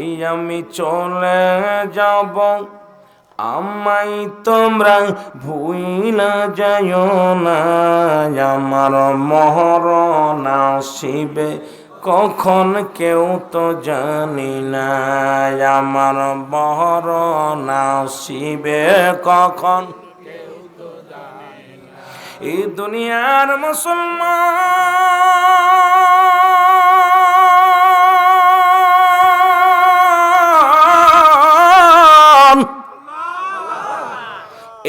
এই আমি চলে যাব। আমাই তোমরা ভুইলা যায় না। আমার মহরণ আসিবে কখন কেউ তো জানি না। আমার মহরণ আসিবে কখন এই দুনিয়ার মুসলমান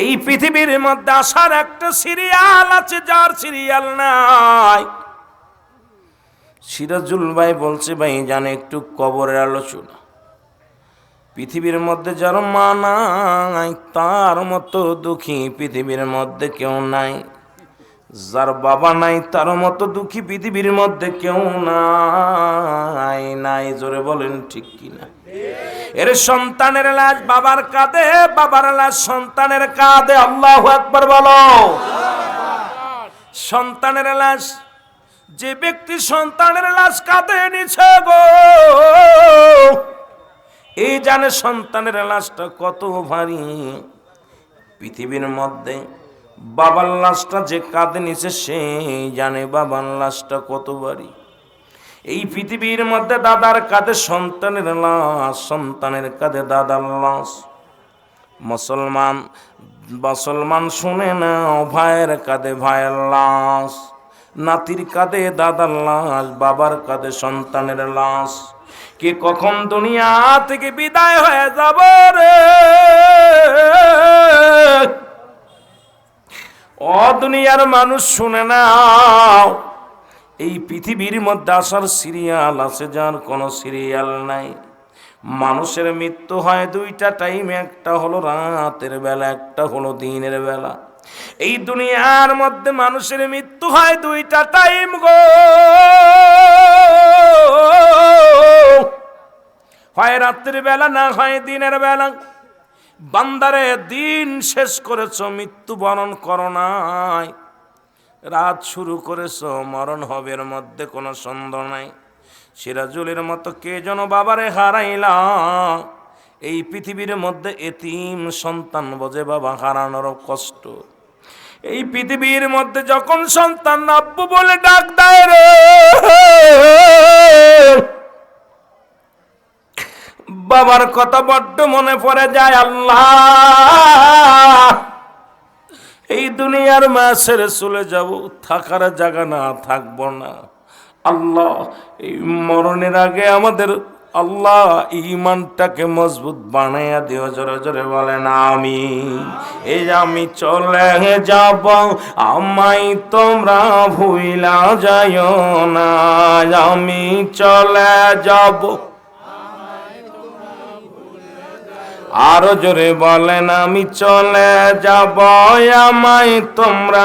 এই পৃথিবীর মধ্যে আসার একটা সিরিয়াল আছে, যার সিরিয়াল নাই। সিরাজুল ভাই বলছে, ভাই, জানে, একটু কবরের আলোচনা। পৃথিবীর মধ্যে যার মা নাই, তার মতো দুঃখী পৃথিবীর মধ্যে কেউ নাই। যার বাবা নাই, তার মতো দুঃখী পৃথিবীর মধ্যে কেউ নাই নাই, জোরে বলেন ঠিক কিনা? এর সন্তানের লাশ বাবার কাঁধে, বাবার লাশ সন্তানের কাঁধে, আল্লাহ একবার বলো। সন্তানের লাশ, যে ব্যক্তি সন্তানের লাশ কাঁধে নিছে গো, এই জানে সন্তানের লাশটা কত ভারী। পৃথিবীর মধ্যে বাবার লাশটা যে কাঁধে নিছে সেই জানে বাবার লাশটা কত ভারী এই পৃথিবীর মধ্যে দাদার কাঁধে সন্তানের লাশ, সন্তানের কাঁধে দাদার লাশ। মুসলমান মুসলমান শুনে না ভাইয়ের কাঁধে ভাইয়ের লাশ, নাতির কাঁধে দাদার লাশ, বাবার কাঁধে সন্তানের লাশ। কে কখন দুনিয়া থেকে বিদায় হয়ে যাব রে? ও দুনিয়ার মানুষ শুনে নাও। এই পৃথিবীর মধ্যে আসার সিরিয়াল আছে যার কোনো সিরিয়াল নাই। মানুষের মৃত্যু হয় দুইটা টাইম, একটা হলো রাতের বেলা, একটা হলো দিনের বেলা। এই দুনিয়ার মধ্যে মানুষের মৃত্যু হয় দুইটা টাইম গো। হয় রাত্রির বেলা, না হয় দিনের বেলা। বান্দারে, দিন শেষ করেছ, মৃত্যু বরণ করো নাই। রাত শুরু করেছ, মরণ হবে, এর মধ্যে কোনো সন্দেহ নাই। সিরাজুলের মতো কে যেন বাবারে হারাইলা? এই পৃথিবীর মধ্যে এতিম সন্তান বোঝে বাবা হারানোর কষ্ট। এই পৃথিবীর মধ্যে যখন সন্তান আব্বু বলে ডাক দেয় রে বাবার কথা বড্ড মনে পড়ে যায়, আল্লাহ। এই দুনিয়ার মাসের চলে যাব, থাকার জায়গা না, থাকব না। আল্লাহ, এই মরণের আগে আমাদের আল্লাহ ইমানটাকে মজবুত বানাইয়া দিও, জোরে জোরে বলেন আমি এই আমি চলে যাব আমাই তোমরা ভুইলা যায় না, আমি চলে যাব। আরও জোরে বলেন, আমি চলে যাব আমায় তোমরা।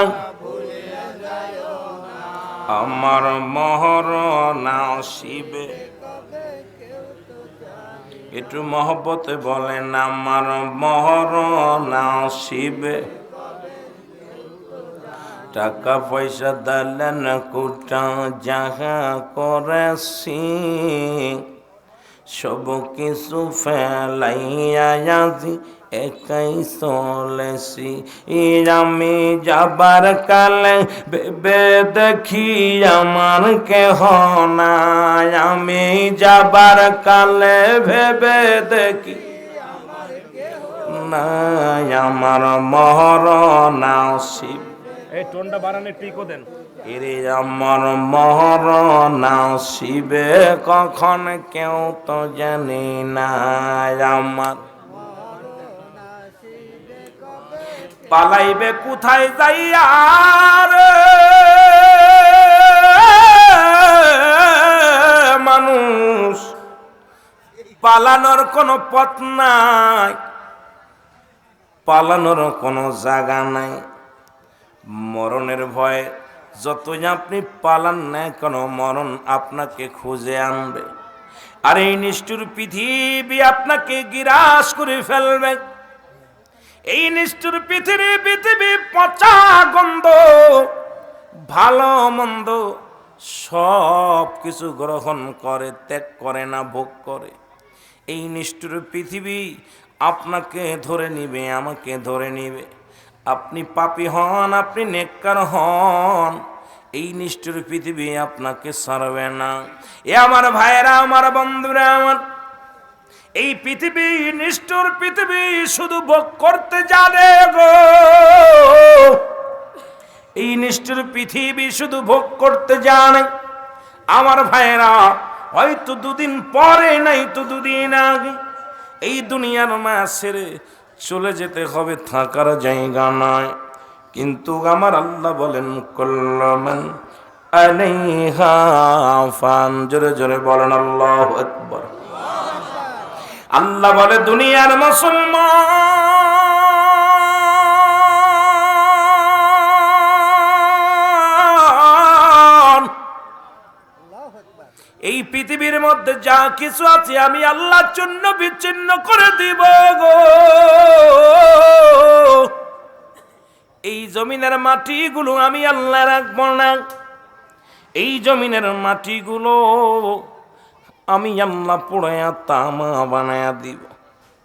আমার মহর না শিবে একটু মহব্বতে বলেন, আমার মহর না শিবে টাকা পয়সা দিলেন কুটা যাহা করেছি। সব কিছু ফেলাইয়া একাই চলেছি। আমি যাবার কালে বেবে দেখি আমার কেহ নাই। আমি যাবার কালে ভেবে দেখি আমার মহর না শিব এই টোনটা বাড়ানো টিকো দেন। এরে আমার মহর কখন কেউ তো জানি না আমার। পালাইবে কোথায় যাইয়া মানুষ, পালানোর কোনো পথ নাই, পালানোর কোনো জায়গা নাই। মরণের ভয়, যতই আপনি পালান না কেন, মরণ আপনাকে খুঁজে আনবে। আর এই নিষ্ঠুর পৃথিবী আপনাকে গিরাস করে ফেলবে। এই নিষ্ঠুর পৃথিবী পৃথিবী পচা গন্ধ, ভালো মন্দ সব কিছু গ্রহণ করে, ত্যাগ করে না, ভোগ করে। এই নিষ্ঠুর পৃথিবী আপনাকে ধরে নিবে, আমাকে ধরে নিবে। আপনি পাপি হন, আপনি নেককার হন, এই নিষ্ঠুর পৃথিবী আপনাকে সারবে না। এ আমার ভাইয়েরা, আমার বন্ধুরা, আমার এই পৃথিবী নিষ্ঠুর পৃথিবী শুধু ভোগ করতে জানে গো। এই নিষ্ঠুর পৃথিবী শুধু ভোগ করতে জানে আমার ভাইয়েরা, হয়তো দুদিন পরে, নাই তো দুদিন আগে, এই দুনিয়ার মা চলে যেতে হবে, থাকার জায়গা নয় কিন্তু আমার আল্লাহ বলেন ফান। জোরে জোরে বলেন, আল্লাহ আল্লাহ বলে, দুনিয়ার মুসলমান পৃথিবীর মধ্যে যা কিছু আছে আমি আল্লাহর জন্য বিচ্ছিন্ন করে দিব গো। এই জমিনের মাটিগুলো আমি আল্লাহ রাখব না। এই জমিনের মাটিগুলো আমি আল্লাহ পোড়ায়া তামা বানায়া দিব।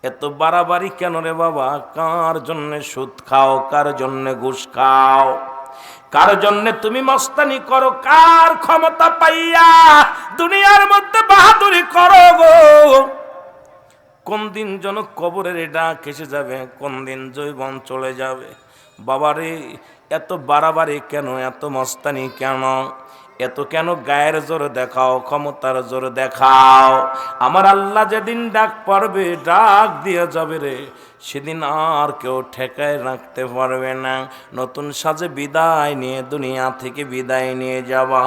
এত বাড়াবাড়ি কেন রে বাবা? কার জন্যে সুদ খাও, কার জন্যে ঘুষ খাও? কার জন্য তুমি মস্তানি করো? কার ক্ষমতা পাইয়া দুনিয়ার মধ্যে বাহাদুরি করো গো? কোন দিন যেন কবরের ডাক এসে যাবে, কোন দিন জৈবন চলে যাবে। বাবারে, এত বাড়াবাড়ি কেন? এত মস্তানি কেন? এত কেন গায়ের জোর দেখাও, ক্ষমতার জোর দেখাও? আমার আল্লাহ যেদিন ডাক পারবে ডাক দিয়ে যাবে রে। সেদিন আর কেউ ঠেকায় রাখতে পারবে না। নতুন সাজে বিদায় নিয়ে, দুনিয়া থেকে বিদায় নিয়ে যাবা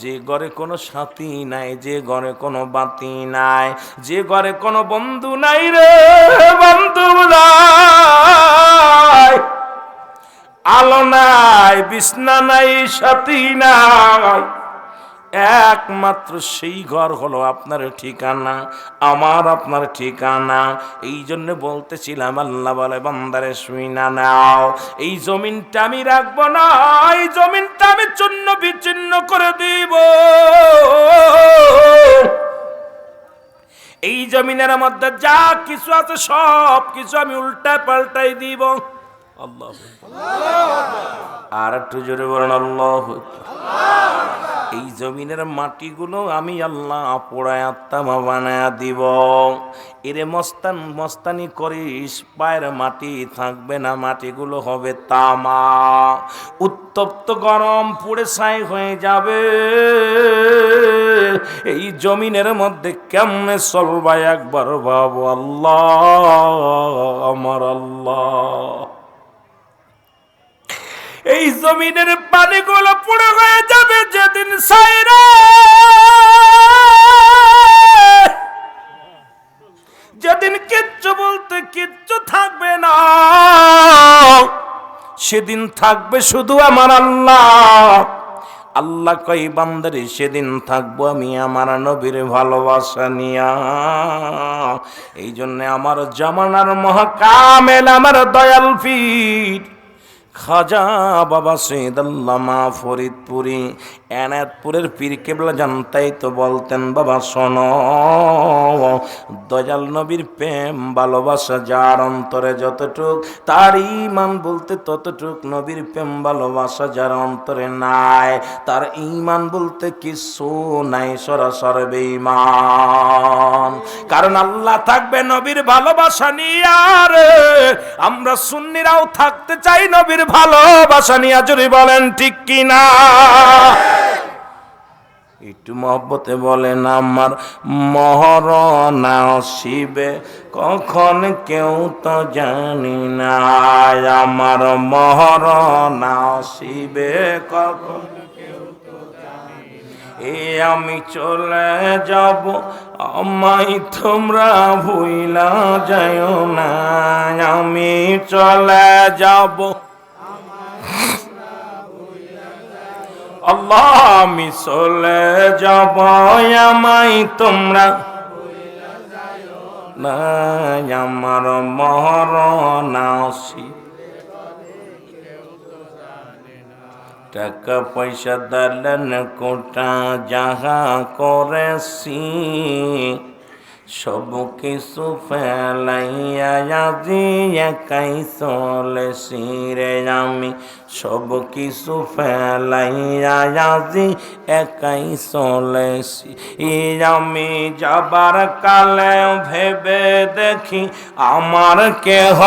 যে ঘরে কোনো সাথী নাই, যে ঘরে কোনো বাতি নাই, যে ঘরে কোনো বন্ধু নাই রে, বন্ধু নাই। আলো নাই, বিছনা নাই সাথী নাই। একমাত্র সেই ঘর হলো আপনার ঠিকানা, আমার আপনার ঠিকানা। এই জন্য বলতেছিলাম, আল্লাহ বলে, বান্দারে শুই না নাও। এই জমিনটা আমি রাখব না, এই জমিনটা আমি চূন্য বিচ্ছিন্ন করে দিব। এই জমিনের মধ্যে যা কিছু আছে সব কিছু আমি উল্টা পাল্টাই দিব। আল্লাহ আর একটু জোরে বলেন, আল্লাহ এই জমিনের মাটিগুলো আমি আল্লাহ পোড়ায় আত্মা বানায় দিব। এরে মস্তান, মস্তানি করিস, পায়ের মাটি থাকবে না, মাটিগুলো হবে তামা। উত্তপ্ত গরম পুড়ে ছাই হয়ে যাবে। এই জমিনের মধ্যে কেমনে চলবা একবার ভাবো আল্লাহ, আমার আল্লাহ। এই জমিনের পানিগুলো পুরো হয়ে যাবে যেদিন যেদিন কিচ্ছু বলতে কিচ্ছু থাকবে না। সেদিন থাকবে শুধু আমার আল্লাহ। আল্লাহ কই বান্দারে, সেদিন থাকব আমি আমার নবীর ভালোবাসা নিয়া। এই জন্য আমার জামানার মহাকামেল, আমার দয়াল পীর। খাজা বাবা সৈদাল্লামা ফরিদপুরি এনায়তপুরের পীর কেবলা জানতাই তো বলতেন, বাবা, শোন, দয়াল নবীর প্রেম, ভালোবাসা যার অন্তরে যতটুক, তার ইমান বলতে ততটুক, নবীর প্রেম, ভালোবাসা যার অন্তরে নাই, তার ইমান বলতে কিছু নাই, সরাসর বেঈমান। কারণ আল্লাহ থাকবে নবীর ভালোবাসা নিয়ে, আর আমরা সুন্নিরাও থাকতে চাই নবীর ভালোবাসা নিয়ে যদি বলেন, ঠিক কি না একটু মহব্বতে বলেন, আমার মহরণা শিবে কখন কেউ তো জানি না। আমার মহরণা শিবে কখন এ আমি চলে যাব, আমায় তোমরা ভুইলা যায় না। আমি চলে যাব আল্লাহ আমি চলে যাব আমাই তোমরা। আমার নাসি টাকা পয়সা দালেন কোটা যাহা করেছি। সব কিছু ফেলাইয়া আজি একাই চলেছি রে আমি। সব কিছু ফেলাইয়া আজি একাই চলেছি ই আমি। যাবার কালে ভেবে দেখি আমার কেহ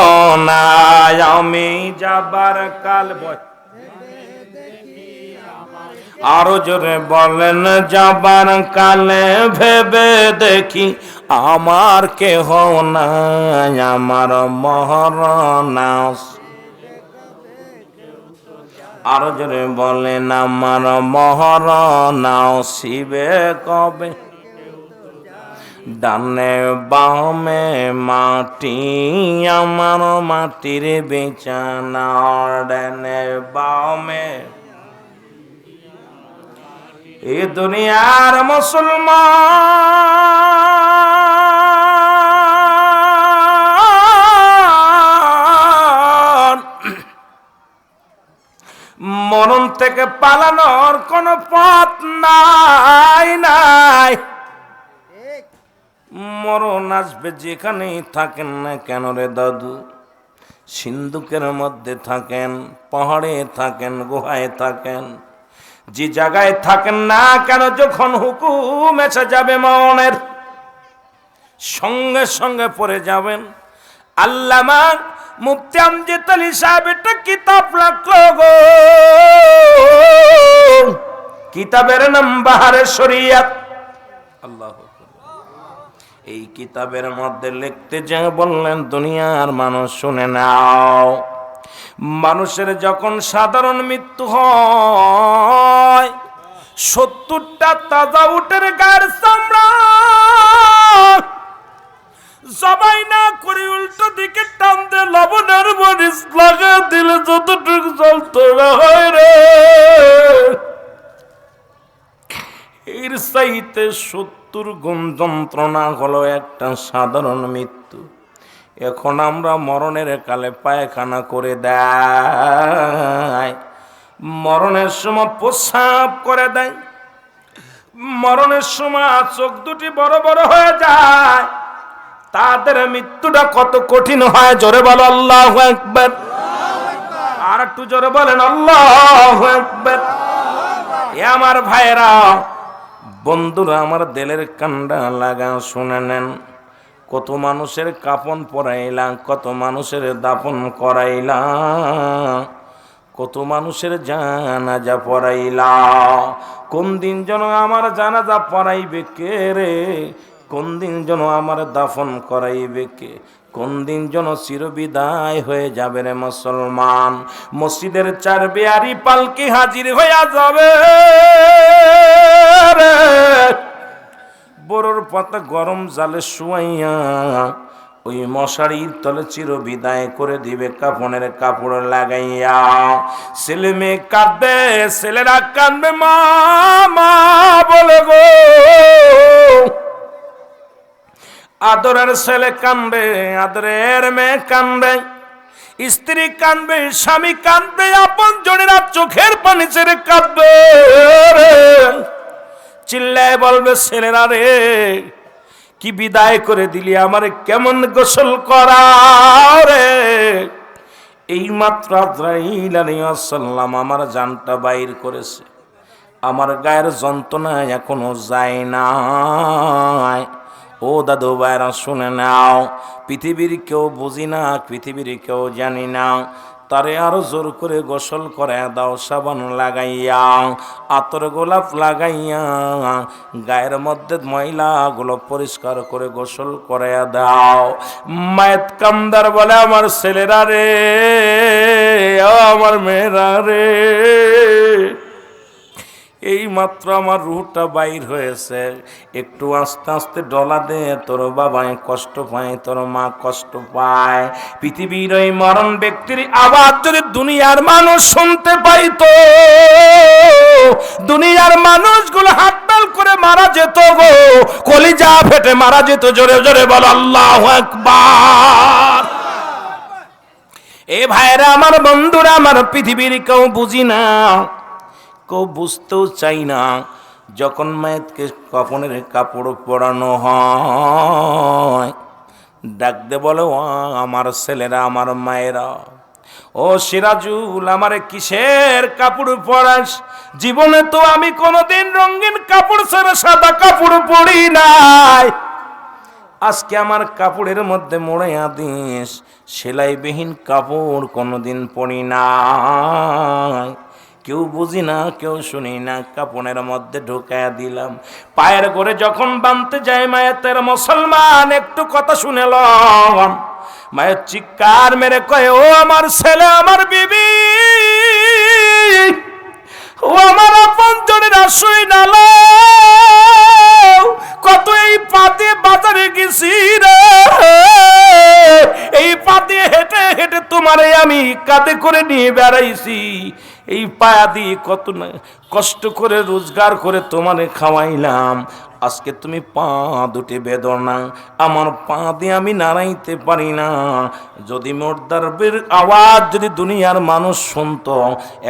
নাই। আমি যাবার কাল বল আরও জোরে বলেন, যাবার কালে ভেবে দেখি আমার কেহ নাই, আমার মহরনাস আরও জোরে বলেন, আমার মহরনাও শিবে কবে? ডানে বামে মাটি, আমার মাটির বিছানা। ডানে বামে। এ দুনিয়ার মুসলমান পালানোর কোনো পথ নাই নাই। মরণ আসবে যেখানেই থাকেন না কেন রে দাদু? সিন্ধুকের মধ্যে থাকেন পাহাড়ে থাকেন গুহায় থাকেন। যে জায়গায় থাকেন না কেন যখন হুকুম এসে যাবে মনের সঙ্গে সঙ্গে পড়ে যাবেন। আল্লামা মুফতি আমজিদ আলী সাহেব একটা কিতাব রাখল গো। কিতাবের নাম বাহারে শরিয়াত। আল্লাহ এই কিতাবের মধ্যে লিখতে যা বললেন, দুনিয়ার মানুষ শুনে নাও। মানুষের যখন সাধারণ মৃত্যু হয়, সত্তরটা তাজা উটের গায়ের চামড়া সবাই না করে যতটুকু চলতো না হয় রে। এর চাইতে সত্তর গুণ যন্ত্রণা হলো একটা সাধারণ মৃত্যু। এখন আমরা মরণের কালে পায়খানা করে দেয়। মরণের সময় প্রস্রাব করে দেয়। মরণের সময় চোখ দুটি বড় বড় হয়ে যায়। তাদের মৃত্যুটা কত কঠিন হয়, জোরে বলো, আল্লাহ একবার আর একটু জোরে বলেন, আল্লাহ এ আমার ভাইরা বন্ধুরা, আমার দেলের কান্ডা লাগা শুনে নেন। কত মানুষের কাপন পরাইলাম, কত মানুষের দাপন করাইলা কত মানুষের জানাজা পড়াইলা কোন দিন যেন আমার জানাজা পড়াইবে কে রে? কোন দিন যেন আমার দাফন করাইবে কে? কোন দিন যেন চিরবিদায় হয়ে যাবে রে মুসলমান? মসজিদের চার বেয়ারি পালকি হাজির হইয়া যাবে বড়র পাতা গরম জালে শুয়াইয়া ওই মশারির তলে চির বিদায় করে দিবে কাপড়ের কাপড় লাগাইয়া। ছেলে মেয়ে কাঁদবে, ছেলেরা কাঁদবে, মা মা বলে গো। আদরের ছেলে কানবে আদরের মেয়ে কানবে স্ত্রী কানবে স্বামী কানবে আপন জনেরা চোখের পানি ছেড়ে কাঁদবে। চিল্লায় বলবে, ছেলেরা রে, কি বিদায় করে দিলি আমার, কেমন গোসল করা রে? এই মাত্র আমার জানটা বাইর করেছে। আমার গায়ের যন্ত্রণা এখনও যায় না ও দাদু ভাইরা, শুনে নাও। পৃথিবীর কেউ বুঝি না, পৃথিবীর কেউ জানি না। তারে আরও জোর করে গোসল করে দাও, সাবান লাগাইয়া, আতর গোলাপ লাগাইয়া, গায়ের মধ্যে ময়লাগুলো পরিষ্কার করে গোসল করে দাও। মায়ের কামদার বলে, আমার ছেলেরা রে, আমার মেয়েরা রে। এই মাত্র আমার রুহটা বাইর হয়েছে। একটু আস্তে আস্তে ডলা দে, তোর বাবাই কষ্ট পায়, তোর মা কষ্ট পায়। পৃথিবীর ওই মরণ ব্যক্তির আবার যদি দুনিয়ার মানুষ শুনতে পাইতো, দুনিয়ার মানুষগুলো হাততাল করে মারা যেত গো। কলিজা ফেটে মারা যেত, জোরে জোরে বল, আল্লাহ একবার এ ভাইরা, আমার বন্ধুরা, আমার পৃথিবীর কেউ বুঝি না। কেউ বুঝতেও চাই না, যখন মায়েতকে কপনের কাপড় পরানো হয়। ডাকতে বলে, ও আমার ছেলেরা, আমার মায়েরা, ও সিরাজুল, আমার কিসের কাপড় পরাস? জীবনে তো আমি কোনোদিন রঙিন কাপড় ছাড়া সাদা কাপড় পরি নাই। আজকে আমার কাপড়ের মধ্যে মোড়ে আদিস, সেলাইবিহীন কাপড় কোনোদিন পরি নাই। কেউ বুঝি না, কেউ শুনি না কাপড়ের মধ্যে ঢুকায়া দিলাম। পায়ের করে যখন বানতে যায় মায়ের মুসলমান, একটু কথা শুনে লম মায়ের চিৎকার মেরে কয়ে, ও আমার ছেলে, আমার বিবি, ও আমার আপন জনের আসুই নাল। কত এই পাতে বাজারে গেছি রে। এই পাতে হেঁটে হেঁটে তোমারে আমি কাঁধে করে নিয়ে বেড়াইছি। এই পায়া দিয়ে কত কষ্ট করে, রোজগার করে তোমারে খাওয়াইলাম। আজকে তুমি পা দুটি বেদনা আমার পা দিয়ে আমি নাড়াইতে পারি না। যদি মোর্দারবের আওয়াজ যদি দুনিয়ার মানুষ শুনত,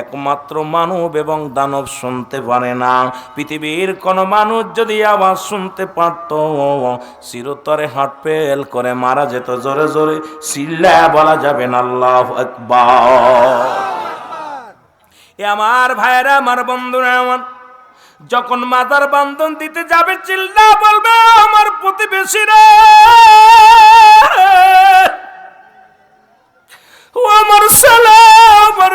একমাত্র মানব এবং দানব শুনতে পারে না। পৃথিবীর কোনো মানুষ যদি আওয়াজ শুনতে পারত, চিরতরে হাট পেল করে মারা যেত। জোরে জোরে চিল্লা বলা যাবে না, আল্লাহ একবার এ আমার ভাইরা আমার বন্ধুরা, আমার যখন মাতার বান্ধন দিতে যাবে, চিল্লা বলবে, আমার প্রতিবেশীরা, ও আমার আমার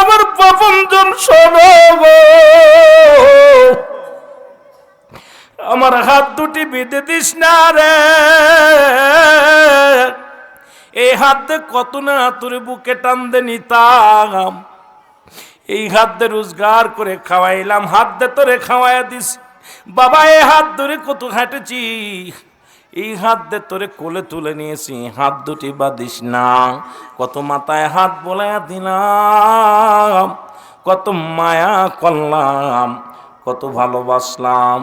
আমার প্রপঞ্জন শোনো আমার হাত দুটি বেঁধে দিস না রে। এই হাত কত না তোর বুকে টান দে নিতাম। এই হাত দিয়ে রোজগার করে খাওয়াইলাম, হাত দিয়ে তোরে খাওয়াইয়া দিস বাবা, এ হাত ধরে কত হাঁটেছি? এই হাত দিয়ে তোরে কোলে তুলে নিয়েছি, হাত দুটি বাদিস না। কত মাথায় হাত বলাইয়া দিলাম, কত মায়া করলাম, কত ভালোবাসলাম।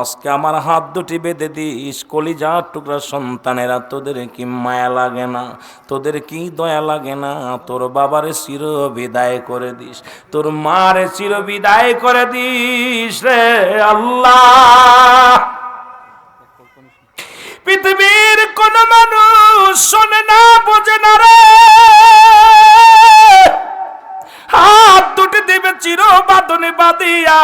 আজকে আমার হাত দুটি বেঁধে দিস কলিজা টুকরা সন্তানেরা, তোদের কি মায়া লাগে না? তোদের কি দয়া লাগে না? তোর বাবারে চির বিদায় করে দিস, তোর মারে চির বিদায় করে দিস রে আল্লাহ। পৃথিবীর কোন মানুষ শোনে না, বোঝে না রে। হাত দুটি দেবে চির বাদনে বাদিয়া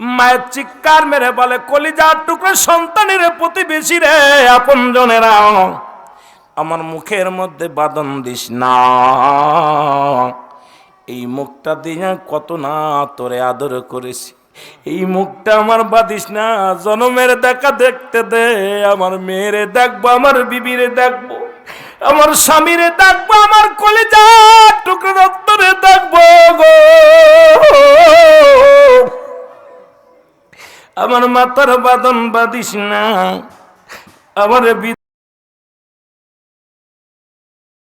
মায়ের চিৎকার মেরে বলে, কলিজার টুকরো সন্তানের প্রতিবেশী রে আপন জনেরা। আমার মুখের মধ্যে বাদন দিস না। এই মুখটা দিয়ে কত না তোরে আদর করেছি। এই মুখটা আমার বাদিস না। জনমের দেখা দেখতে দে। আমার মেয়েরে দেখব, আমার বিবিরে দেখব। আমার স্বামীরে দেখব, আমার কলেজা টুকরো দত্তরে দেখব গো। আমার মাতার বাদন বাদিস না। আমার